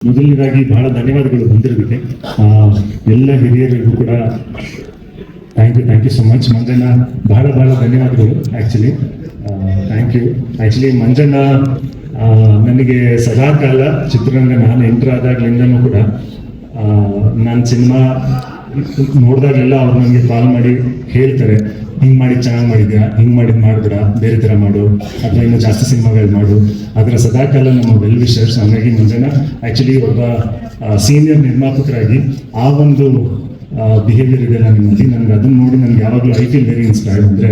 ಮೊದಲನೇದಾಗಿ ಬಹಳ ಧನ್ಯವಾದಗಳು ಆ, ಎಲ್ಲ ಹಿರಿಯರಿಗೂ ಕೂಡ thank you thank you so much Manjanna ಬಹಳ ಬಹಳ ಧನ್ಯವಾದಗಳು actually thank you actually Manjanna ನನಗೆ ನನಗೆ ಸದಾಕಾಲ ಚಿತ್ರರಂಗ ನಾನು ಎಂಟ್ರ್ ಆದಾಗ್ಲಿಂದನೂ ಕೂಡ. ನಾನು ಸಿನಿಮಾ ನೋಡಿದಾಗಲೆಲ್ಲ ಅವ್ರು ನನಗೆ ಕಾಲ್ ಮಾಡಿ ಹೇಳ್ತಾರೆ. ಹಿಂಗ್ ಮಾಡಿ ಚೆನ್ನಾಗಿ ಮಾಡಿದ್ಯಾ? ಹಿಂಗ್ ಮಾಡಿದ್ ಮಾಡಿದ್ರ ಬೇರೆ ತರ ಮಾಡು. ಅಥವಾ ಇನ್ನು ಜಾಸ್ತಿ ಸಿನಿಮಾಗಳು ಮಾಡು. ಅದರ ಸದಾಕಾಲ ನಮ್ಮ ವೆಲ್ ವಿಶರ್ಸ್ ಹಾಗಾಗಿ ಮುಂಜಾನೆ ಆಕ್ಚುಲಿ ಒಬ್ಬ ಸೀನಿಯರ್ ನಿರ್ಮಾಪಕರಾಗಿ ಆ ಒಂದು ಬಿಹೇವಿಯರ್ ಇದೆ ನಿಮ್ಮಲ್ಲಿ ನನಗೆ ಅದನ್ನ ನೋಡಿ ನನಗೆ ಯಾವಾಗಲೂ ಐ ಫೀಲ್ ವೆರಿ ಇನ್ಸ್ಪೈರ್ಡ್ ಅಂದರೆ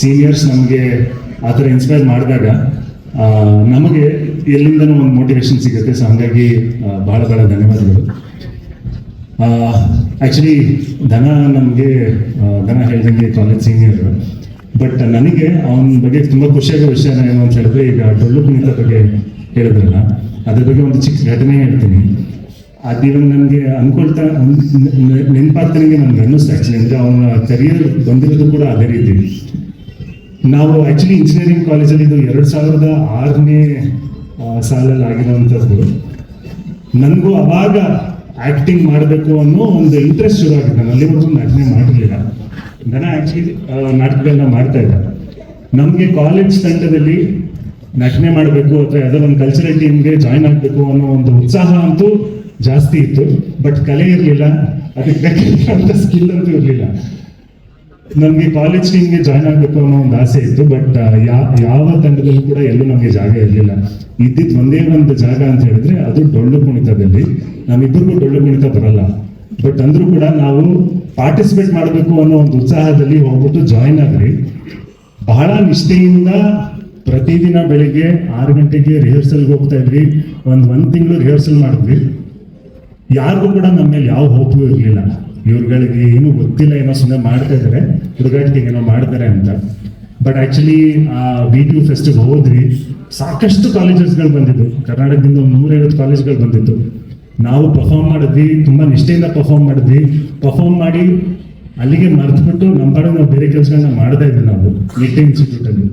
ಸೀನಿಯರ್ಸ್ ನಮಗೆ ಆ ಥರ ಇನ್ಸ್ಪೈರ್ ಮಾಡಿದಾಗ ನಮಗೆ ಎಲ್ಲಿಂದನೂ ಒಂದು ಮೋಟಿವೇಶನ್ ಸಿಗುತ್ತೆ. ಸೊ ಹಾಗಾಗಿ ಭಾಳ ಬಹಳ ಧನ್ಯವಾದಗಳು. ಆ್ಯಕ್ಚುಲಿ ಧನ ನಮಗೆ ಧನ ಹೇಳ್ದಂಗೆ ಕಾಲೇಜ್ ಸೀನಿಯರ್ ಬಟ್ ನನಗೆ ಅವನ ಬಗ್ಗೆ ತುಂಬ ಖುಷಿಯಾಗೋ ವಿಷಯ ಏನು ಅಂತ ಹೇಳಿದ್ರೆ ಈಗ ಡೊಳ್ಳು ಕುಣಿತ ಬಗ್ಗೆ ಹೇಳಿದ್ರಲ್ಲ, ಅದ್ರ ಬಗ್ಗೆ ಒಂದು ಚಿಕ್ಕ ಘಟನೆ ಹೇಳ್ತೀನಿ. ಅದು ಇವಾಗ ನನಗೆ ಅನ್ಕೊಳ್ತಾ ನೆನಪಾಗ್ತಾನೆ ನನಗೆ ಅನ್ನಿಸ್ತು ಆ್ಯಕ್ಚುಲಿ ಅಂದರೆ ಅವನ ಕರಿಯರ್ ಬಂದಿರೋದು ಕೂಡ ಅದೇ ರೀತಿ. ನಾವು ಆ್ಯಕ್ಚುಲಿ ಇಂಜಿನಿಯರಿಂಗ್ ಕಾಲೇಜಲ್ಲಿ ಇದು ಎರಡು ಸಾವಿರದ ಆರನೇ ಸಾಲಲ್ಲಿ ಆಗಿರೋವಂಥದ್ದು ನನಗೂ ಅವಾಗ ಆಕ್ಟಿಂಗ್ ಮಾಡಬೇಕು ಅನ್ನೋ ಒಂದು ಇಂಟ್ರೆಸ್ಟ್ ಶುರು ಆಗಿದೆ ನಾನು ಅಲ್ಲಿವರೆಗೂ ನಟನೆ ಮಾಡಿರಲಿಲ್ಲ ನಾನು ಆ್ಯಕ್ಚುಲಿ ನಾಟಕಗಳನ್ನ ಮಾಡ್ತಾ ಇದ್ದೆ. ನಮಗೆ ಕಾಲೇಜ್ ತಂಡದಲ್ಲಿ ನಟನೆ ಮಾಡಬೇಕು ಅಥವಾ ಯಾವುದೋ ಒಂದು ಕಲ್ಚರಲ್ ಟೀಮ್ಗೆ ಜಾಯ್ನ್ ಆಗಬೇಕು ಅನ್ನೋ ಒಂದು ಉತ್ಸಾಹ ಅಂತೂ ಜಾಸ್ತಿ ಇತ್ತು. ಬಟ್ ಕಲೆ ಇರಲಿಲ್ಲ. ಅದಕ್ಕೆ ಸ್ಕಿಲ್ ಅಂತೂ ಇರಲಿಲ್ಲ. ನಮಗೆ ಕಾಲೇಜ್ ಟೀಮ್ಗೆ ಜಾಯ್ನ್ ಆಗಬೇಕು ಅನ್ನೋ ಒಂದು ಆಸೆ ಇತ್ತು ಬಟ್ ಯಾವ ತಂಡದಲ್ಲೂ ಕೂಡ ಎಲ್ಲೂ ನಮಗೆ ಜಾಗ ಇರಲಿಲ್ಲ. ಇದ್ದಿದ್ದು ಒಂದೇ ಒಂದು ಜಾಗ ಅಂತ ಹೇಳಿದ್ರೆ ಅದು ಡೊಳ್ಳು ಕುಣಿತದಲ್ಲಿ. ನಮ್ಮಿಬ್ಬರಿಗೂ ಡೊಳ್ಳು ಕುಣಿತ ಬರಲ್ಲ. ಬಟ್ ಅಂದ್ರೂ ಕೂಡ ನಾವು ಪಾರ್ಟಿಸಿಪೇಟ್ ಮಾಡಬೇಕು ಅನ್ನೋ ಒಂದು ಉತ್ಸಾಹದಲ್ಲಿ ಹೋಗ್ಬಿಟ್ಟು ಜಾಯ್ನ್ ಆದ್ರಿ ಬಹಳ ನಿಷ್ಠೆಯಿಂದ ಪ್ರತಿದಿನ ಬೆಳಿಗ್ಗೆ ಆರು ಗಂಟೆಗೆ ರಿಹರ್ಸಲ್ಗೆ ಹೋಗ್ತಾ ಇದ್ವಿ. ಒಂದು ಒಂದು ತಿಂಗಳು ರಿಹರ್ಸಲ್ ಮಾಡಿದ್ವಿ. ಯಾರಿಗೂ ಕೂಡ ನಮ್ಮ ಮೇಲೆ ಯಾವ ಹೋಪು ಇರಲಿಲ್ಲ. ಇವ್ರುಗಳಿಗೆ ಏನೂ ಗೊತ್ತಿಲ್ಲ ಏನೋ ಸುಮ್ಮನೆ ಮಾಡ್ತಾ ಇದ್ದಾರೆ ಹುಡುಗಾಟಿಗೆ ಏನೋ ಮಾಡ್ತಾರೆ ಅಂತ. ಬಟ್ ಆಕ್ಚುಲಿ ಆ ಬಿ ಟಿ ಯು ಫೆಸ್ಟಿಗೆ ಹೋದ್ವಿ. ಸಾಕಷ್ಟು ಕಾಲೇಜಸ್ಗಳು ಬಂದಿದ್ದು. ಕರ್ನಾಟಕದಿಂದ ಒಂದು ನೂರೈವತ್ತು ಕಾಲೇಜ್ಗಳು ಬಂದಿತ್ತು. ನಾವು ಪರ್ಫಾರ್ಮ್ ಮಾಡಿದ್ವಿ, ತುಂಬಾ ನಿಷ್ಠೆಯಿಂದ ಪರ್ಫಾರ್ಮ್ ಮಾಡಿದ್ವಿ. ಪರ್ಫಾರ್ಮ್ ಮಾಡಿ ಅಲ್ಲಿಗೆ ಮರೆತುಬಿಟ್ಟು ನಮ್ಮ ಕಡೆ ನಾವು ಬೇರೆ ಕೆಲಸಗಳನ್ನ ಮಾಡ್ತಾ ಇದ್ವಿ ನಾವು ನಿಟ್ಟೆ ಇನ್ಸ್ಟಿಟ್ಯೂಟಲ್ಲಿ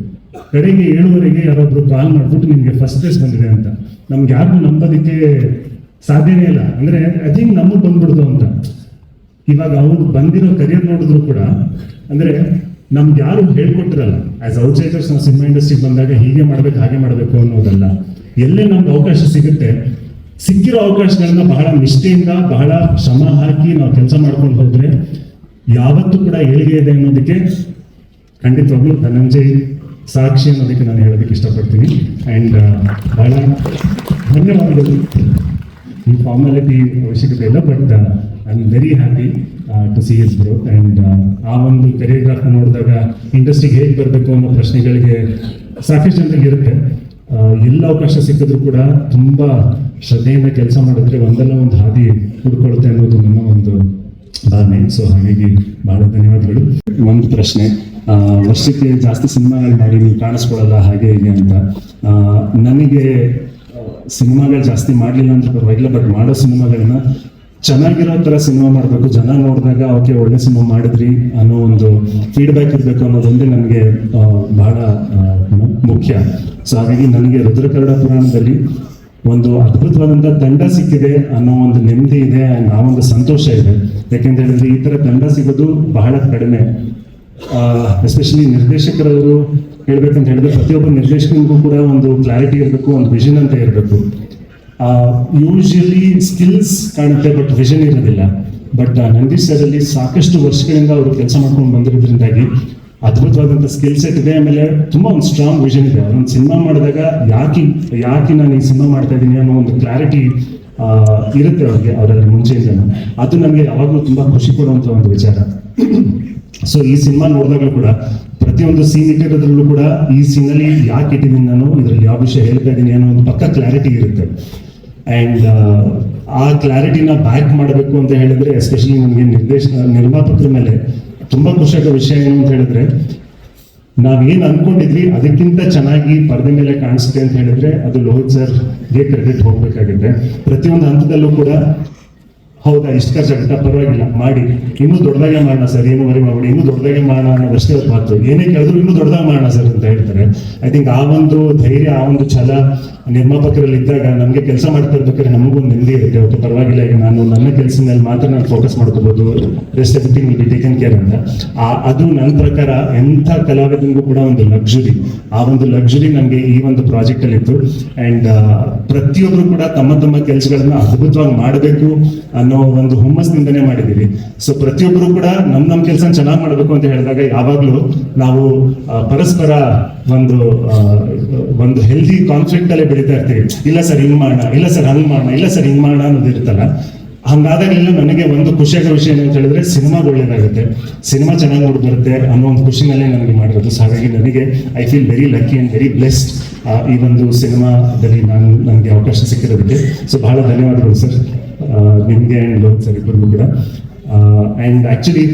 ಕಡೆಗೆ ಏಳುವರೆಗೆ ಯಾರೊಬ್ರು ಕಾಲ್ ಮಾಡ್ಬಿಟ್ಟು ನಿಮ್ಗೆ ಫಸ್ಟ್ ಪ್ಲೇಸ್ ಬಂದಿದೆ ಅಂತ. ನಮ್ಗೆ ಯಾರು ನಂಬೋದಕ್ಕೆ ಸಾಧ್ಯನೇ ಇಲ್ಲ. ಅಂದ್ರೆ ಐ ಥಿಂಕ್ ನಮಗೆ ಬಂದ್ಬಿಡ್ತು ಅಂತ. ಇವಾಗ ಅವ್ರು ಬಂದಿರೋ ಕರಿಯರ್ ನೋಡಿದ್ರು ಕೂಡ, ಅಂದ್ರೆ ನಮ್ಗೆ ಯಾರು ಹೇಳ್ಕೊಟ್ಟಿರಲ್ಲ. ಆಸ್ ಔಟ್ಸೈಡರ್ಸ್ ನಾವು ಸಿನಿಮಾ ಇಂಡಸ್ಟ್ರಿಗೆ ಬಂದಾಗ ಹೀಗೆ ಮಾಡ್ಬೇಕು, ಹಾಗೆ ಮಾಡಬೇಕು ಅನ್ನೋದಲ್ಲ. ಎಲ್ಲೇ ನಮ್ಗೆ ಅವಕಾಶ ಸಿಗುತ್ತೆ, ಸಿಕ್ಕಿರೋ ಅವಕಾಶಗಳನ್ನ ಬಹಳ ನಿಷ್ಠೆಯಿಂದ, ಬಹಳ ಶ್ರಮ ಹಾಕಿ ನಾವು ಕೆಲಸ ಮಾಡ್ಕೊಂಡು ಹೋದ್ರೆ ಯಾವತ್ತೂ ಕೂಡ ಏಳಿಗೆ ಇದೆ ಅನ್ನೋದಕ್ಕೆ ಖಂಡಿತವಾಗ್ಲೂ ಧನಂಜಯ್ ಸಾಕ್ಷಿ ಅನ್ನೋದಕ್ಕೆ ನಾನು ಹೇಳೋದಕ್ಕೆ ಇಷ್ಟಪಡ್ತೀನಿ. ಆ್ಯಂಡ್ ಬಹಳ ಧನ್ಯವಾದಗಳು. ಈ ಫಾರ್ಮಾಲಿಟಿ ಅವಶ್ಯಕತೆ ಇಲ್ಲ but I am very happy to see his bro and ಆ ಒಂದು ಕೆರಿಯೋಗ್ರಾಫ್ ನೋಡಿದಾಗ ಇಂಡಸ್ಟ್ರಿಗೆ ಹೇಗೆ ಬರಬೇಕು ಅನ್ನೋ ಪ್ರಶ್ನೆಗಳಿಗೆ ಸಾಕಷ್ಟು ಜನರಿಗೆ ಇರುತ್ತೆ. ಎಲ್ಲ ಅವಕಾಶ ಸಿಕ್ಕಿದ್ರು ಕೂಡ ತುಂಬ ಶ್ರದ್ಧೆಯಿಂದ ಕೆಲಸ ಮಾಡಿದ್ರೆ ಒಂದಲ್ಲ ಒಂದು ಹಾದಿ ಹುಡ್ಕೊಳ್ಳುತ್ತೆ ಅನ್ನೋದು ನನ್ನ ಒಂದು ಭಾವನೆ. ಸೊ ಹಾಗಾಗಿ ಬಹಳ ಧನ್ಯವಾದಗಳು. ಒಂದು ಪ್ರಶ್ನೆ ವರ್ಷಕ್ಕೆ ಜಾಸ್ತಿ ಸಿನಿಮಾಗಳು ಮಾಡಿ ನೀವು ಕಾಣಿಸ್ಕೊಳ್ಳಲ್ಲ ಹಾಗೆ ಹೀಗೆ ಅಂತ. ನನಗೆ ಸಿನಿಮಾಗಳು ಜಾಸ್ತಿ ಮಾಡಲಿಲ್ಲ ಅಂತ ಪರವಾಗಿಲ್ಲ ಬಟ್ ಮಾಡೋ ಸಿನಿಮಾಗಳನ್ನ ಚೆನ್ನಾಗಿರೋ ಥರ ಸಿನಿಮಾ ಮಾಡಬೇಕು. ಜನ ನೋಡಿದಾಗ, ಓಕೆ, ಒಳ್ಳೆ ಸಿನಿಮಾ ಮಾಡಿದ್ರಿ ಅನ್ನೋ ಒಂದು ಫೀಡ್ಬ್ಯಾಕ್ ಇರಬೇಕು ಅನ್ನೋದೊಂದೇ ನನಗೆ ಬಹಳ ಮುಖ್ಯ. ಸೊ ಹಾಗಾಗಿ ನನಗೆ ರುದ್ರಕರಡ ಪುರಾಣದಲ್ಲಿ ಒಂದು ಅದ್ಭುತವಾದಂಥ ತಂಡ ಸಿಕ್ಕಿದೆ ಅನ್ನೋ ಒಂದು ನೆಮ್ಮದಿ ಇದೆ ಆ ಒಂದು ಸಂತೋಷ ಇದೆ. ಯಾಕೆಂತ ಹೇಳಿದ್ರೆ, ಈ ತರ ತಂಡ ಸಿಗೋದು ಬಹಳ ಕಡಿಮೆ. ಎಸ್ಪೆಷಲಿ ನಿರ್ದೇಶಕರವರು ಹೇಳ್ಬೇಕಂತ ಹೇಳಿದ್ರೆ, ಪ್ರತಿಯೊಬ್ಬ ನಿರ್ದೇಶಕನಿಗೂ ಕೂಡ ಒಂದು ಕ್ಲಾರಿಟಿ ಇರಬೇಕು, ಒಂದು ವಿಷನ್ ಅಂತ ಇರಬೇಕು. ಯೂಶಲಿ ಸ್ಕಿಲ್ಸ್ ಕಾಣುತ್ತೆ ಬಟ್ ವಿಷನ್ ಇರೋದಿಲ್ಲ. ಬಟ್ ನಂದೀಶ್ ಸರ್ ಅಲ್ಲಿ ಸಾಕಷ್ಟು ವರ್ಷಗಳಿಂದ ಅವರು ಕೆಲಸ ಮಾಡ್ಕೊಂಡು ಬಂದಿರೋದ್ರಿಂದಾಗಿ ಅದ್ಭುತವಾದಂಥ ಸ್ಕಿಲ್ ಸೆಟ್ ಇದೆ. ಆಮೇಲೆ ತುಂಬಾ ಒಂದು ಸ್ಟ್ರಾಂಗ್ ವಿಷನ್ ಇದೆ. ಅವ್ರೊಂದು ಸಿನಿಮಾ ಮಾಡಿದಾಗ ಯಾಕೆ ಯಾಕೆ ನಾನು ಈ ಸಿನಿಮಾ ಮಾಡ್ತಾ ಇದ್ದೀನಿ ಅನ್ನೋ ಒಂದು ಕ್ಲಾರಿಟಿ ಇರುತ್ತೆ ಅವ್ರಿಗೆ ಅವರಲ್ಲಿ ಮುಂಚೆಯಿಂದನೂ. ಅದು ನಮಗೆ ಯಾವಾಗಲೂ ತುಂಬಾ ಖುಷಿ ಕೊಡುವಂಥ ಒಂದು ವಿಚಾರ. ಸೊ ಈ ಸಿನಿಮಾ ನೋಡಿದಾಗಲೂ ಕೂಡ ಪ್ರತಿಯೊಂದು ಸೀನ್ ಇಟ್ಟಿರೋದ್ರಲ್ಲೂ ಕೂಡ ಈ ಸೀನಲ್ಲಿ ಯಾಕೆ ಇಟ್ಟಿದ್ದೀನಿ ನಾನು, ಇದರಲ್ಲಿ ಯಾವ ವಿಷಯ ಹೇಳ್ತಾ ಇದ್ದೀನಿ ಅನ್ನೋ ಒಂದು ಪಕ್ಕ ಕ್ಲಾರಿಟಿ ಇರುತ್ತೆ. ಆ್ಯಂಡ್ ಆ ಕ್ಲಾರಿಟಿನ ಬ್ಯಾಕ್ ಮಾಡಬೇಕು ಅಂತ ಹೇಳಿದ್ರೆ ಎಸ್ಪೆಷಲಿ ನನಗೆ ನಿರ್ದೇಶನ, ನಿರ್ಮಾಪಕರ ಮೇಲೆ ತುಂಬಾ ಖುಷಿಯಾದ ವಿಷಯ ಏನು ಅಂತ ಹೇಳಿದ್ರೆ ನಾವೇನು ಅನ್ಕೊಂಡಿದ್ವಿ ಅದಕ್ಕಿಂತ ಚೆನ್ನಾಗಿ ಪರದೆ ಮೇಲೆ ಕಾಣಿಸುತ್ತೆ ಅಂತ ಹೇಳಿದ್ರೆ, ಅದು ಲೋಹಿತ್ ಸರ್ಗೆ ಕ್ರೆಡಿಟ್ ಹೋಗ್ಬೇಕಾಗುತ್ತೆ. ಪ್ರತಿಯೊಂದು ಹಂತದಲ್ಲೂ ಕೂಡ, ಹೌದಾ, ಇಷ್ಟು ಖರ್ಚಾಗುತ್ತಾ ಪರವಾಗಿಲ್ಲ, ಮಾಡಿ. ಇನ್ನೂ ದೊಡ್ಡದಾಗೆ ಮಾಡೋಣ ಸರ್ ಏನು ಮರಿ ಮಾಡಿ ಇನ್ನೂ ದೊಡ್ಡದಾಗೆ ಮಾಡೋಣ ಅನ್ನೋದಷ್ಟೇ ಅವ್ರ ಮಾತು. ಏನೇ ಕೇಳಿದ್ರು ಇನ್ನೂ ದೊಡ್ಡದಾಗಿ ಮಾಡೋಣ ಸರ್ ಅಂತ ಹೇಳ್ತಾರೆ. ಐ ಥಿಂಕ್ ಆ ಒಂದು ಧೈರ್ಯ, ಆ ಒಂದು ಛಲ ನಿರ್ಮಾಪಕರಲ್ಲಿ ಇದ್ದಾಗ ನಮಗೆ ಕೆಲಸ ಮಾಡ್ತಾ ಇರ್ಬೇಕಾದ್ರೆ ನಮಗೂ ನೆಮ್ಮದಿ ಇರುತ್ತೆ. ಓಕೆ ಪರವಾಗಿಲ್ಲ, ಈಗ ನಾನು ನನ್ನ ಕೆಲಸ ಮೇಲೆ ಮಾತ್ರ ನಾನು ಫೋಕಸ್ ಮಾಡ್ಕೋಬಹುದು rest everything will be taken care ಅಂತ ಆ- ಅದು ನನ್ನ ಪ್ರಕಾರ ಎಂಥ ಕಲಾವಿದನಿಗೂ ಕೂಡ ಒಂದು ಲಕ್ಸುರಿ ಆ ಒಂದು ಲಕ್ಸುರಿ ನಮಗೆ ಈ ಒಂದು ಪ್ರಾಜೆಕ್ಟ್ ಅಲ್ಲಿ ಇತ್ತು. ಅಂಡ್ ಪ್ರತಿಯೊಬ್ಬರು ಕೂಡ ತಮ್ಮ ತಮ್ಮ ಕೆಲಸಗಳನ್ನ ಅದ್ಭುತವಾಗಿ ಮಾಡಬೇಕು ಅನ್ನೋ ಒಂದು ಹುಮ್ಮಸ್ನಿಂದನೇ ಮಾಡಿದ್ದೀವಿ. ಸೊ ಪ್ರತಿಯೊಬ್ಬರು ಕೂಡ ನಮ್ಮ ನಮ್ಮ ಕೆಲಸ ಚೆನ್ನಾಗಿ ಮಾಡಬೇಕು ಅಂತ ಹೇಳಿದಾಗ ಯಾವಾಗ್ಲೂ ನಾವು ಪರಸ್ಪರ ಒಂದು ಒಂದು ಹೆಲ್ದಿ ಕಾನ್ಫ್ಲಿಕ್ಟ್ ಅಲ್ಲೇ ಬೆಳೀತಾ ಇರ್ತೀವಿ ಇಲ್ಲ ಸರ್, ಹಿಂಗ್ ಮಾಡೋಣ, ಇಲ್ಲ ಸರ್, ಹಂಗ್ ಮಾಡೋಣ, ಇಲ್ಲ ಸರ್, ಹಿಂಗ್ ಮಾಡೋಣ ಅನ್ನೋದು ಇರುತ್ತಲ್ಲ. ಇಲ್ಲ ನನಗೆ ಒಂದು ಖುಷಿಯಾದ ವಿಷಯ ಏನು ಅಂತ ಹೇಳಿದ್ರೆ, ಸಿನಿಮಾ ಒಳ್ಳೇದಾಗುತ್ತೆ. ಸಿನಿಮಾ ಚೆನ್ನಾಗಿ ನೋಡಿ ಬರುತ್ತೆ ಅನ್ನೋ ಒಂದು ಖುಷಿನಲ್ಲೇ ನನಗೆ ಮಾಡಿರೋದು. ಸೊ ಹಾಗಾಗಿ ನನಗೆ I feel very lucky and very blessed ಈ ಒಂದು ಸಿನಿಮಾದಲ್ಲಿ ನಾನು ನನಗೆ ಅವಕಾಶ ಸಿಕ್ಕಿರೋದಕ್ಕೆ. ಸೊ ಬಹಳ ಧನ್ಯವಾದಗಳು ಸರ್. ನಿಮಗೆ ಆ್ಯಂಡ್ ಸರ್ ಇಬ್ಬರಿಗೂ ಕೂಡ. ಆ್ಯಂಡ್ ಆ್ಯಕ್ಚುಲಿ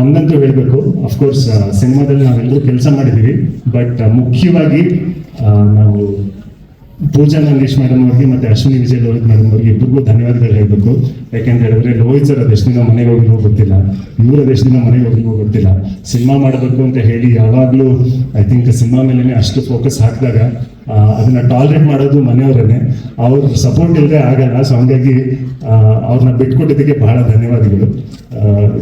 ಒಂದಂತೂ ಹೇಳಬೇಕು. ಅಫ್ಕೋರ್ಸ್ ಸಿನಿಮಾದಲ್ಲಿ ನಾವೆಲ್ಲರೂ ಕೆಲಸ ಮಾಡಿದ್ದೀವಿ. ಬಟ್ ಮುಖ್ಯವಾಗಿ ನಾವು ಪೂಜಾ ನಂದೀಶ್ ಮೇಡಮ್ ಅವ್ರಿಗೆ ಮತ್ತೆ ಅಶ್ವಿನಿ ವಿಜಯ್ ಲೋಹಿತ್ ಮೇಡಮ್ ಅವ್ರಿಗೆ ಇಬ್ಬರಿಗೂ ಧನ್ಯವಾದಗಳು ಹೇಳಬೇಕು. ಯಾಕೆಂತ ಹೇಳಿದ್ರೆ ಲೋಹಿತ್ ಸರ್ ಅದೆಷ್ಟು ದಿನ ಮನೆಗೆ ಹೋಗಿರೋ ಗೊತ್ತಿಲ್ಲ ಇವ್ರು ಅದೆಷ್ಟು ದಿನ ಮನೆಗೆ ಹೋಗಿರೋ ಗೊತ್ತಿಲ್ಲ ಸಿನಿಮಾ ಮಾಡಬೇಕು ಅಂತ ಹೇಳಿ ಯಾವಾಗಲೂ ಐ ಥಿಂಕ್ ಸಿನಿಮಾ ಮೇಲೆನೆ ಅಷ್ಟು ಫೋಕಸ್ ಹಾಕಿದಾಗ ಅದನ್ನ ಟಾಲರೇಟ್ ಮಾಡೋದು ಮನೆಯವರೇ ಅವ್ರ ಸಪೋರ್ಟ್ ಇಲ್ಲದೆ ಆಗಲ್ಲ ಸೊ ಹಂಗಾಗಿ ಅವ್ರನ್ನ ಬಿಟ್ಕೊಟ್ಟಿದ್ದಕ್ಕೆ ಬಹಳ ಧನ್ಯವಾದಗಳು.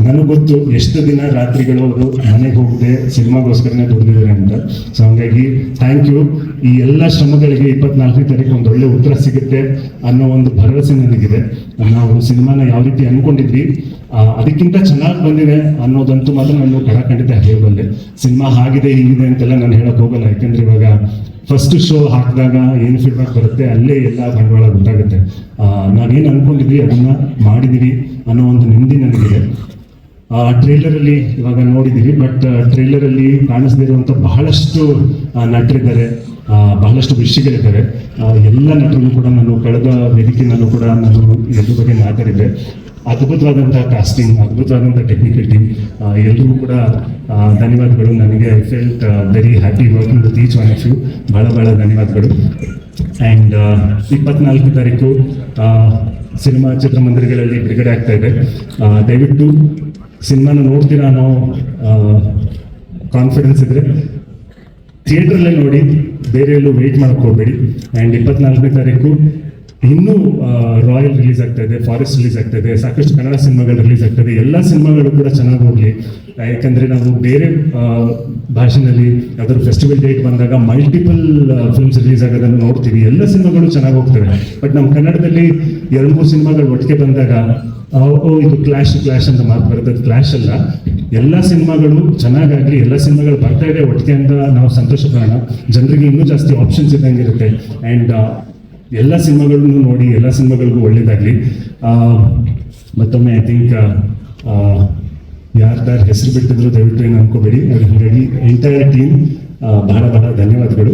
ನನಗೆ ಗೊತ್ತು ಎಷ್ಟು ದಿನ ರಾತ್ರಿಗಳು ಅವರು ಮನೆಗೆ ಹೋಗದೆ ಸಿನಿಮಾಗೋಸ್ಕರನೇ ದುಡಿದಿದ್ದಾರೆ ಅಂತ. ಸೊ ಹಂಗಾಗಿ ಥ್ಯಾಂಕ್ ಯು ಈ ಎಲ್ಲ ಶ್ರಮಗಳಿಗೆ ಇಪ್ಪತ್ನಾಲ್ಕನೇ ತಾರೀಕು ಒಂದು ಒಳ್ಳೆ ಉತ್ತರ ಸಿಗುತ್ತೆ ಅನ್ನೋ ಒಂದು ಭರವಸೆ ನನಗಿದೆ. ನಾವು ಸಿನಿಮಾನ ಯಾವ ರೀತಿ ಅನ್ಕೊಂಡಿದ್ವಿ ಆ, ಅದಕ್ಕಿಂತ ಚೆನ್ನಾಗಿ ಬಂದಿದೆ ಅನ್ನೋದಂತೂ ಮಾತ್ರ ನಾನು ಕಡಖಂಡಿತ ಹೇಳಬಲ್ಲೆ ಸಿನಿಮಾ ಹಾಗಿದೆ, ಹೀಗಿದೆ ಅಂತೆಲ್ಲ ನಾನು ಹೇಳಕ್ ಹೋಗಲ್ಲ, ಯಾಕಂದ್ರೆ ಇವಾಗ ಫಸ್ಟ್ ಶೋ ಹಾಕಿದಾಗ ಏನು ಫೀಡ್ಬ್ಯಾಕ್ ಬರುತ್ತೆ, ಅಲ್ಲೇ ಎಲ್ಲ ಬಂಡವಾಳ ಗೊತ್ತಾಗುತ್ತೆ. ನಾವೇನು ಅನ್ಕೊಂಡಿದ್ವಿ, ಅದನ್ನ ಮಾಡಿದೀವಿ ಅನ್ನೋ ಒಂದು ನೆಮ್ಮದಿ ನನಗಿದೆ. ಆ ಟ್ರೇಲರ್ ಅಲ್ಲಿ ಇವಾಗ ನೋಡಿದ್ದೀವಿ ಬಟ್ ಟ್ರೇಲರ್ ಅಲ್ಲಿ ಕಾಣಿಸದೇ ಇರುವಂತ ಬಹಳಷ್ಟು ನಟರಿದ್ದಾರೆ. ಬಹಳಷ್ಟು ವಿಷಯಗಳಿದ್ದಾರೆ ಎಲ್ಲ ನಟರನ್ನು ಕೂಡ ನಾನು, ಕಳೆದ ವೇದಿಕೆನಲ್ಲೂ ಕೂಡ ನಾನು ಎಲ್ಲ ಬಗ್ಗೆ ಮಾತಾಡಿದ್ದೆ. ಅದ್ಭುತವಾದಂತಹ ಕಾಸ್ಟಿಂಗ್ ಅದ್ಭುತವಾದಂಥ ಟೆಕ್ನಿಕಲ್ ಟೀಮ್ ಎಲ್ಲರೂ ಕೂಡ ಧನ್ಯವಾದಗಳು. ನನಗೆ I felt very happy working with each one of you ಬಹಳ ಬಹಳ ಧನ್ಯವಾದಗಳು. ಆ್ಯಂಡ್ ಇಪ್ಪತ್ನಾಲ್ಕು ತಾರೀಕು ಸಿನಿಮಾ ಚಿತ್ರಮಂದಿರಗಳಲ್ಲಿ ಬಿಡುಗಡೆ ಆಗ್ತಾ ಇದೆ. ದಯವಿಟ್ಟು ಸಿನಿಮಾನ ನೋಡ್ತೀರಾ ಅನ್ನೋ ಕಾನ್ಫಿಡೆನ್ಸ್ ಇದ್ರೆ ಥಿಯೇಟ್ರಲ್ಲೇ ನೋಡಿ, ಬೇರೆ ಎಲ್ಲೂ ವೆಯ್ಟ್ ಮಾಡ್ಕೋಬೇಡಿ ಆ್ಯಂಡ್ ಇಪ್ಪತ್ನಾಲ್ಕನೇ ತಾರೀಕು ಇನ್ನೂ ರಾಯಲ್ ರಿಲೀಸ್ ಆಗ್ತಾ ಇದೆ ಫಾರೆಸ್ಟ್ ರಿಲೀಸ್ ಆಗ್ತಾ ಇದೆ ಸಾಕಷ್ಟು ಕನ್ನಡ ಸಿನಿಮಾಗಳು ರಿಲೀಸ್ ಆಗ್ತಾ ಇದೆ ಎಲ್ಲ ಸಿನಿಮಾಗಳು ಕೂಡ ಚೆನ್ನಾಗಿ ಹೋಗಲಿ. ಯಾಕಂದರೆ ನಾವು ಬೇರೆ ಭಾಷೆನಲ್ಲಿ ಯಾವ್ದಾದ್ರು ಫೆಸ್ಟಿವಲ್ ಡೇಟ್ ಬಂದಾಗ ಮಲ್ಟಿಪಲ್ ಫಿಲ್ಮ್ಸ್ ರಿಲೀಸ್ ಆಗೋದನ್ನು ನೋಡ್ತೀವಿ. ಎಲ್ಲ ಸಿನಿಮಾಗಳು ಚೆನ್ನಾಗಿ ಹೋಗ್ತವೆ. ಬಟ್ ನಮ್ಮ ಕನ್ನಡದಲ್ಲಿ ಎರಡು ಮೂರು ಸಿನಿಮಾಗಳು ಒಟ್ಟಿಗೆ ಬಂದಾಗ ಇದು ಕ್ಲಾಶ್ ಕ್ಲಾಶ್ ಅಂತ ಮಾತು ಬರುತ್ತೆ. ಕ್ಲಾಶ್ ಅಲ್ಲ. ಎಲ್ಲ ಸಿನಿಮಾಗಳು ಚೆನ್ನಾಗಾಗಲಿ, ಎಲ್ಲ ಸಿನಿಮಾಗಳು ಬರ್ತಾ ಇದೆ ಒಟ್ಟಿಗೆ ಅಂತ ನಾವು ಸಂತೋಷ ಕಾರಣ ಜನರಿಗೆ ಇನ್ನೂ ಜಾಸ್ತಿ ಆಪ್ಷನ್ಸ್ ಇದ್ದಂಗೆ ಇರುತ್ತೆ. ಆ್ಯಂಡ್ ಎಲ್ಲ ಸಿನಿಮಾಗಳನ್ನು ನೋಡಿ, ಎಲ್ಲ ಸಿನಿಮಾಗಳಿಗೂ ಒಳ್ಳೇದಾಗಲಿ. ಮತ್ತೊಮ್ಮೆ ಐ ಥಿಂಕ್ ಯಾರ್ದಾರು ಹೆಸರು ಬಿಟ್ಟಿದ್ರು ದಯವಿಟ್ಟು ಏನು ಅನ್ಕೋಬೇಡಿ. ಹಾಗಾಗಿ ಎಂಟೈರ್ ಟೀಮ್ ಬಹಳ ಬಹಳ ಧನ್ಯವಾದಗಳು.